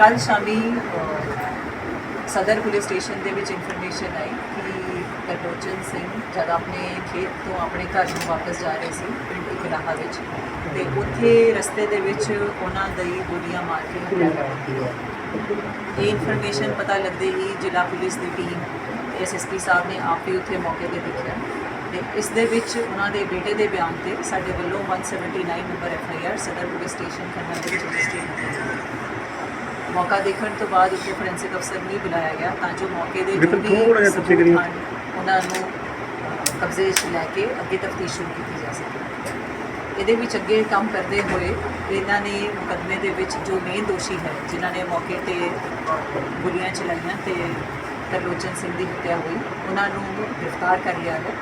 ਕੱਲ ਸ਼ਾਮੀ ਸਦਰ ਪੁਲਿਸ ਸਟੇਸ਼ਨ ਦੇ ਵਿੱਚ ਇਨਫੋਰਮੇਸ਼ਨ ਆਈ ਕਿ ਤਰਲੋਚਨ ਸਿੰਘ ਜਦ ਆਪਣੇ ਖੇਤ ਤੋਂ ਆਪਣੇ ਘਰ ਨੂੰ ਵਾਪਸ ਜਾ ਰਹੇ ਸੀ, ਪਿੰਡ ਇਕਰਾਹਾ ਵਿੱਚ, ਤੇ ਉੱਥੇ ਰਸਤੇ ਦੇ ਵਿੱਚ ਉਹਨਾਂ ਦੀ ਗੋਲੀਆਂ ਮਾਰ ਕੇ ਹੱਤਿਆ ਕਰ ਦਿੱਤੀ ਇਹ ਇਨਫੋਰਮੇਸ਼ਨ ਪਤਾ ਲੱਗਦੇ ਹੀ ਜ਼ਿਲ੍ਹਾ ਪੁਲਿਸ ਦੀ ਟੀਮ ਐਸਐਸਪੀ ਸਾਹਿਬ ਨੇ ਆਪ ਹੀ ਉੱਥੇ ਮੌਕੇ ਤੇ ਦੇਖਿਆ ਤੇ ਇਸ ਦੇ ਵਿੱਚ ਉਹਨਾਂ ਦੇ ਬੇਟੇ ਦੇ ਬਿਆਨ ਤੇ ਸਾਡੇ ਵੱਲੋਂ 179 number FIR Sadar police station Khanna ਦੇ ਵਿੱਚ ਰਜਿਸਟਰ ਕੀਤੀ ਮੌਕਾ ਦੇਖਣ ਤੋਂ ਬਾਅਦ ਉੱਥੇ ਫੋਰੈਂਸਿਕ ਅਫਸਰ ਨੂੰ ਵੀ ਬੁਲਾਇਆ ਗਿਆ ਤਾਂ ਜੋ ਮੌਕੇ ਦੇ ਜੋ ਵੀ ਸਬੂਤ। ਹਨ, ਉਹਨਾਂ ਨੂੰ ਕਬਜ਼ੇ 'ਚ ਲੈ ਕੇ ਅੱਗੇ ਤਫਤੀਸ਼ ਸ਼ੁਰੂ ਕੀਤੀ ਜਾ ਸਕੇ। ਇਹਦੇ ਵਿੱਚ ਅੱਗੇ ਕੰਮ ਕਰਦੇ ਹੋਏ ਇਹਨਾਂ ਨੇ ਮੁਕੱਦਮੇ ਦੇ ਵਿੱਚ ਜੋ ਮੇਨ ਦੋਸ਼ੀ ਹੈ ਜਿਨ੍ਹਾਂ ਨੇ ਮੌਕੇ ਤੇ ਗੋਲੀਆਂ ਚਲਾਈਆਂ ਤੇ ਤਰਲੋਚਨ ਸਿੰਘ ਦੀ ਹੱਤਿਆ ਹੋਈ ਉਹਨਾਂ ਨੂੰ ਗ੍ਰਿਫਤਾਰ ਕਰ ਲਿਆ ਹੈ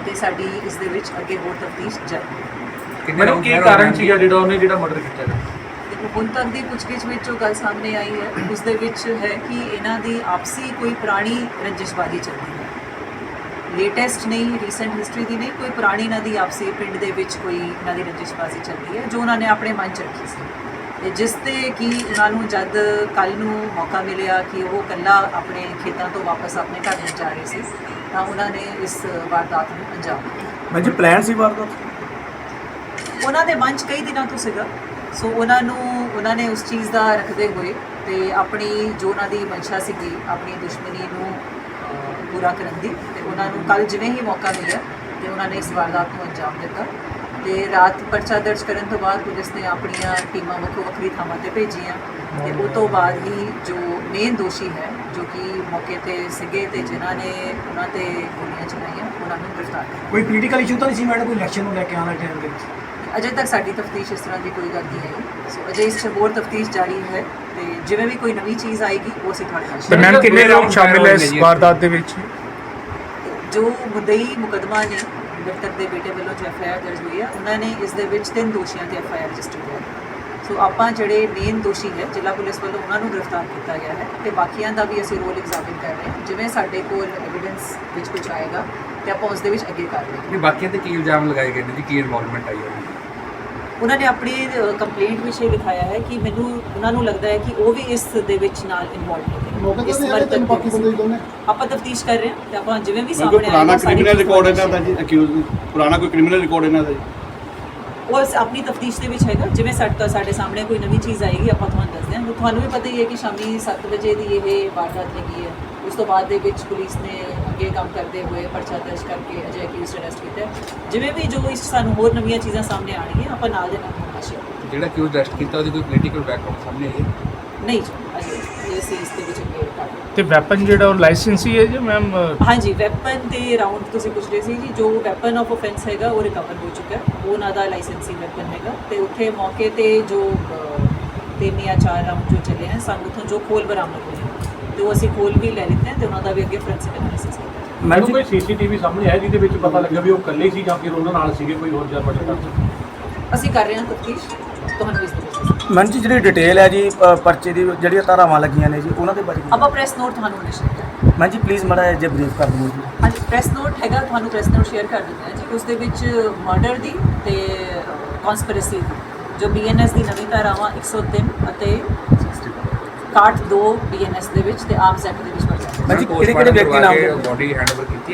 ਅਤੇ ਸਾਡੀ ਇਸ ਦੇ ਵਿੱਚ ਅੱਗੇ ਹੋਰ ਤਫਤੀਸ਼ ਜਾਰੀ। ਹੈ ਮੈਡਮ ਕੀ ਕਾਰਨ ਸੀਗਾ ਜਿਹੜਾ ਉਹਨੇ ਜਿਹੜਾ ਮਰਡਰ ਕੀਤਾ? ਹੈ ਹੁਣ ਤੱਕ ਦੀ ਪੁੱਛਗਿੱਛ ਵਿੱਚ ਜੋ ਗੱਲ ਸਾਹਮਣੇ ਆਈ ਹੈ ਉਸ ਦੇ ਵਿੱਚ ਹੈ ਕਿ ਇਹਨਾਂ ਦੀ ਆਪਸੀ ਕੋਈ ਪੁਰਾਣੀ ਰੰਜਿਸ਼ਬਾਜ਼ੀ ਚੱਲਦੀ ਹੈ। ਲੇਟੈਸਟ ਨਹੀਂ ਰੀਸੈਂਟ ਹਿਸਟਰੀ ਦੀ ਨਹੀਂ ਕੋਈ ਪੁਰਾਣੀ ਇਹਨਾਂ ਦੀ ਆਪਸੀ ਪਿੰਡ ਦੇ ਵਿੱਚ ਕੋਈ ਇਹਨਾਂ ਦੀ ਰੰਜਿਸ਼ਬਾਜ਼ੀ ਚੱਲਦੀ ਹੈ ਜੋ ਉਹਨਾਂ ਨੇ ਆਪਣੇ ਮਨ 'ਚ ਰੱਖੀ ਸੀ। ਤੇ ਜਿਸ ਤੇ ਕਿ ਉਹਨਾਂ ਨੂੰ ਜਦ ਕੱਲ ਨੂੰ ਮੌਕਾ ਮਿਲਿਆ ਕਿ ਉਹ ਕੱਲਾ ਆਪਣੇ ਖੇਤਾਂ ਤੋਂ ਵਾਪਸ ਆਪਣੇ ਘਰ ਨੂੰ ਜਾ ਰਹੇ ਸੀ ਤਾਂ ਉਹਨਾਂ ਨੇ ਇਸ ਵਾਰਦਾਤ ਨੂੰ ਅੰਜਾਮ ਦਿੱਤਾ। ਮੈਂ ਜੀ ਪਲਾਨ ਸੀ ਵਾਰਦਾਤ? ਉਹਨਾਂ ਦੇ ਮਨ 'ਚ ਕਈ ਦਿਨਾਂ ਤੋਂ ਸੀਗਾ। ਸੋ ਉਹਨਾਂ ਨੂੰ, ਉਹਨਾਂ ਨੇ ਉਸ ਚੀਜ਼ ਦਾ ਰੱਖਦੇ ਹੋਏ ਤੇ ਆਪਣੀ ਜੋ ਉਹਨਾਂ ਦੀ ਮਨਸ਼ਾ ਸੀਗੀ, ਆਪਣੀ ਦੁਸ਼ਮਣੀ ਨੂੰ ਪੂਰਾ ਕਰਨ ਦੀ ਤੇ ਉਹਨਾਂ ਨੂੰ ਕੱਲ ਜਿਵੇਂ ਹੀ ਮੌਕਾ ਮਿਲਿਆ ਤੇ ਉਹਨਾਂ ਨੇ ਇਸ ਵਾਰਦਾਤ ਨੂੰ ਅੰਜਾਮ ਦਿੱਤਾ ਤੇ ਰਾਤ ਪਰਚਾ ਦਰਜ ਕਰਨ ਤੋਂ ਬਾਅਦ ਪੁਲਿਸ ਨੇ ਆਪਣੀਆਂ ਟੀਮਾਂ ਵੱਖੋ ਵੱਖਰੀ ਥਾਵਾਂ ਤੇ ਭੇਜੀਆਂ ਤੇ ਉਹ ਤੋਂ ਬਾਅਦ ਹੀ ਜੋ ਮੇਨ ਦੋਸ਼ੀ ਹੈ, ਜੋ ਕਿ ਮੌਕੇ ਤੇ ਸੀਗੇ ਤੇ ਜਿਨ੍ਹਾਂ ਨੇ ਉਹਨਾਂ ਤੇ ਗੋਲੀਆਂ ਚਲਾਈਆਂ, ਉਹਨਾਂ ਨੂੰ ਗ੍ਰਿਫਤਾਰ ਕੀਤਾ ਕੋਈ ਪੋਲੀਟੀਕਲ ਇਸ਼ੂ ਤਾਂ ਨਹੀਂ ਸੀ ਮੈਡਮ? ਕੋਈ ਇਲੈਕਸ਼ਨ ਨੂੰ ਲੈ ਕੇ ਆਉਣ ਟਾਈਮ ਦੇ ਵਿੱਚ? ਅਜੇ ਤੱਕ ਸਾਡੀ ਤਫਤੀਸ਼ ਇਸ ਤਰ੍ਹਾਂ ਦੀ ਕੋਈ ਗੱਲ ਨਹੀਂ ਆਈ। ਸੋ ਅਜੇ ਇਸ 'ਚ ਹੋਰ ਤਫਤੀਸ਼ ਜਾਰੀ ਹੈ ਤੇ ਜਿਵੇਂ ਵੀ ਕੋਈ ਨਵੀਂ ਚੀਜ਼ ਆਏਗੀ ਉਹ ਅਸੀਂ ਤੁਹਾਡੇ ਨਾਲ ਤੇ share ਮੈਮ ਕਿੰਨੇ ਲੋਕ ਸ਼ਾਮਿਲ ਹੈ ਇਸ ਜੀ? ਵਾਰਦਾਤ ਦੇ ਵਿੱਚ। ਜੋ ਮੁਦਈ ਮੁਕਦਮਾ ਨੇ ਮ੍ਰਿਤਕ ਦੇ ਬੇਟੇ ਵੱਲੋਂ ਜੋ ਐਫਆਈਆਰ ਦਰਜ ਹੋਈ ਹੈ ਉਹਨਾਂ ਨੇ ਇਸ ਦੇ ਵਿੱਚ ਤਿੰਨ ਦੋਸ਼ੀਆਂ ਤੇ ਐਫਆਈਆਰ ਰਜਿਸਟਰ ਹੈ। ਸੋ ਆਪਾਂ ਜਿਹੜੇ ਮੇਨ ਦੋਸ਼ੀ ਹੈ ਜ਼ਿਲ੍ਹਾ ਪੁਲਿਸ ਵੱਲੋਂ ਉਹਨਾਂ ਨੂੰ ਗ੍ਰਿਫਤਾਰ ਕੀਤਾ ਗਿਆ ਹੈ ਤੇ ਬਾਕੀਆਂ ਦਾ ਵੀ ਅਸੀਂ ਰੋਲ ਐਗਜ਼ਾਮਿਨ ਕਰ ਰਹੇ ਹਾਂ। ਜਿਵੇਂ ਸਾਡੇ ਕੋਲ ਐਵੀਡੈਂਸ ਵਿੱਚ ਕੁਝ ਆਏਗਾ ਤੇ ਆਪਾਂ ਉਸ ਦੇ ਵਿੱਚ ਅੱਗੇ ਕਾਰਵਾਈ ਕਰਾਂਗੇ ਨਹੀਂ ਬਾਕੀਆਂ ਤੇ ਕੀ ਇਲਜ਼ਾਮ ਲਗਾਏ ਗਏ ਨੇ ਜੀ? ਕੀ ਇਨਵੋਲਵਮੈਂਟ ਆਈ ਹੈ? ਉਹਨਾਂ ਨੇ ਆਪਣੀ ਕੰਪਲੇਂਟ ਵਿੱਚ ਇਹ ਲਿਖਾਇਆ ਹੈ ਕਿ ਮੈਨੂੰ ਉਹਨਾਂ ਨੂੰ ਲੱਗਦਾ ਹੈ ਕਿ ਉਹ ਵੀ ਇਸ ਦੇ ਵਿੱਚ ਨਾਲ ਇਨਵੋਲਵ ਤੇ ਇਸ ਮਰਤਬ ਬਾਕੀ ਬੰਦੇ ਦੋਨੇ? ਆਪਾਂ ਤਫਤੀਸ਼ ਕਰ ਰਹੇ ਹਾਂ ਤੇ ਆਪਾਂ ਜਿਵੇਂ ਵੀ ਸਾਹਮਣੇ ਪੁਰਾਣਾ ਆਏਗਾ, ਸਾਰੀ ਕ੍ਰਿਮੀਨਲ ਰਿਕਾਰਡ ਇਹਨਾਂ ਦਾ ਜੀ ਅਕਿਊਜ਼ ਪੁਰਾਣਾ ਕੋਈ ਕ੍ਰਿਮੀਨਲ ਰਿਕਾਰਡ ਇਹਨਾਂ ਦਾ ਜੀ? ਉਹ ਆਪਣੀ ਤਫਤੀਸ਼ ਦੇ ਵਿੱਚ ਹੈਗਾ ਜਿਵੇਂ ਸਾਡੇ ਸਾਡੇ ਸਾਹਮਣੇ ਕੋਈ ਨਵੀਂ ਚੀਜ਼ ਆਏਗੀ ਆਪਾਂ ਤੁਹਾਨੂੰ ਦੱਸਦੇ ਹਾਂ ਤੁਹਾਨੂੰ ਵੀ ਪਤਾ ਹੀ ਹੈ ਕਿ ਸ਼ਾਮੀ 7 ਵਜੇ ਦੀ ਇਹ ਵਾਰਦਾਤ ਹੈਗੀ ਹੈ। ਉਸ ਤੋਂ ਬਾਅਦ ਦੇ ਵਿੱਚ ਪੁਲਿਸ ਨੇ ਅੱਗੇ ਕੰਮ ਕਰਦੇ ਹੋਏ ਪਰਚਾ ਦਰਜ ਕਰਕੇ ਅਜੇ ਅਕਿਊਜ਼ ਅਰੈਸਟ ਕੀਤਾ। ਹੈ। ਜਿਵੇਂ ਵੀ ਜੋ ਇਸ ਸਾਨੂੰ ਹੋਰ ਨਵੀਆਂ ਚੀਜ਼ਾਂ ਸਾਹਮਣੇ ਆਉਣਗੀਆਂ ਆਪਾਂ ਨਾਲ ਦੇ ਨਾਲ ਸ਼ੇਅਰ ਕਰਾਂਗੇ ਜਿਹੜਾ ਅਕਿਊਜ਼ ਅਰੈਸਟ ਕੀਤਾ ਉਹਦੀ ਕੋਈ ਪੋਲੀਟੀਕਲ ਬੈਕਗ੍ਰਾਉਂਡ ਸਾਹਮਣੇ ਆਈ ਹੈ? ਨਹੀਂ ਜੀ ਅਜੇ ਇਸ ਦੇ ਵਿੱਚ ਕਰ ਤੇ ਵੈਪਨ ਜਿਹੜਾ ਉਹ ਲਾਇਸੈਂਸੀ ਹੈ ਜੀ ਮੈਮ ਹਾਂਜੀ ਵੈਪਨ ਤੇ ਰਾਉਂਡ ਤੁਸੀਂ ਪੁੱਛ ਰਹੇ ਸੀ ਜੀ ਜੋ ਵੈਪਨ ਆਫ ਆਫੈਂਸ ਹੈਗਾ ਉਹ ਰਿਕਵਰ ਹੋ ਚੁੱਕਾ ਹੈ। ਉਹ ਉਹਨਾਂ ਦਾ ਲਾਇਸੈਂਸੀ ਵੈਪਨ ਹੈਗਾ। ਤੇ ਉੱਥੇ ਮੌਕੇ ਤੇ ਜੋ ਤਿੰਨ ਜਾਂ ਚਾਰ ਰਾਉਂਡ ਜੋ ਚੱਲੇ ਹਨ ਸਾਨੂੰ ਉੱਥੋਂ ਜੋ ਖੋਲ ਬਰਾਮਦ ਹੋਏ ਹਨ, ਤੇ ਉਹ ਅਸੀਂ ਖੋਲ ਵੀ ਲੈ ਲਿੱਤੇ ਤੇ ਉਹਨਾਂ ਦਾ ਵੀ ਅੱਗੇ ਫੋਰੈਂਸਿਕ ਐਨਾਲਿਸਿਸ ਕੀਤਾ। ਮੈਨੂੰ ਕੋਈ ਸੀਸੀਟੀਵੀ ਸਾਹਮਣੇ ਆਇਆ ਜਿਹਦੇ ਵਿੱਚ ਪਤਾ ਲੱਗਾ ਵੀ ਉਹ ਇਕੱਲੇ ਸੀ ਜਾਂ ਫਿਰ ਉਹਨਾਂ ਨਾਲ ਸੀਗੇ ਕੋਈ ਹੋਰ ਜਾਂ ਕਰਦੇ ਅਸੀਂ ਕਰ ਰਹੇ ਹਾਂ ਤਫਤੀਸ਼। ਤੁਹਾਨੂੰ ਇਸ ਦੇ ਜੀ ਜਿਹੜੀ ਡਿਟੇਲ ਹੈ ਜੀ ਪਰਚੇ ਦੀ ਜਿਹੜੀਆਂ ਧਾਰਾਵਾਂ ਲੱਗੀਆਂ ਨੇ ਜੀ ਉਹਨਾਂ ਦੇ ਬਾਰੇ? ਆਪਾਂ ਪ੍ਰੈਸ ਨੋਟ ਤੁਹਾਨੂੰ ਹੁਣੇ ਸ਼ੇਅਰ ਕਰਾਂਗੇ ਮੈਮ ਜੀ ਪਲੀਜ਼ ਮੜਾ ਜੇ ਬਰੀਫ ਕਰ ਦਿਓ ਜੀ। ਹਾਂਜੀ ਪ੍ਰੈਸ ਨੋਟ ਹੈਗਾ ਤੁਹਾਨੂੰ ਪ੍ਰੈਸ ਨੋਟ ਸ਼ੇਅਰ ਕਰ ਦਿੰਦੇ ਹਾਂ ਜੀ। ਉਸ ਦੇ ਵਿੱਚ ਮਰਡਰ ਦੀ ਤੇ ਕਨਸਪੀਰੇਸੀ ਦੀ ਜੋ ਬੀਐਨਐਸ ਦੀ ਨਵੀਂ ਧਾਰਾਵਾਂ 103 ਅਤੇ 62 ਬੀਐਨਐਸ ਦੇ ਵਿੱਚ ਤੇ ਆਰਮਸ ਐਕਟ ਦੇ ਵਿੱਚ ਪੜ ਜਾਂਦੇ ਮੈਂ ਜੀ ਕਿਹੜੇ ਕਿਹੜੇ ਵਿਅਕਤੀ ਨਾਮ ਦੇ? ਬੋਡੀ ਹੈਂਡਓਵਰ ਕੀਤੀ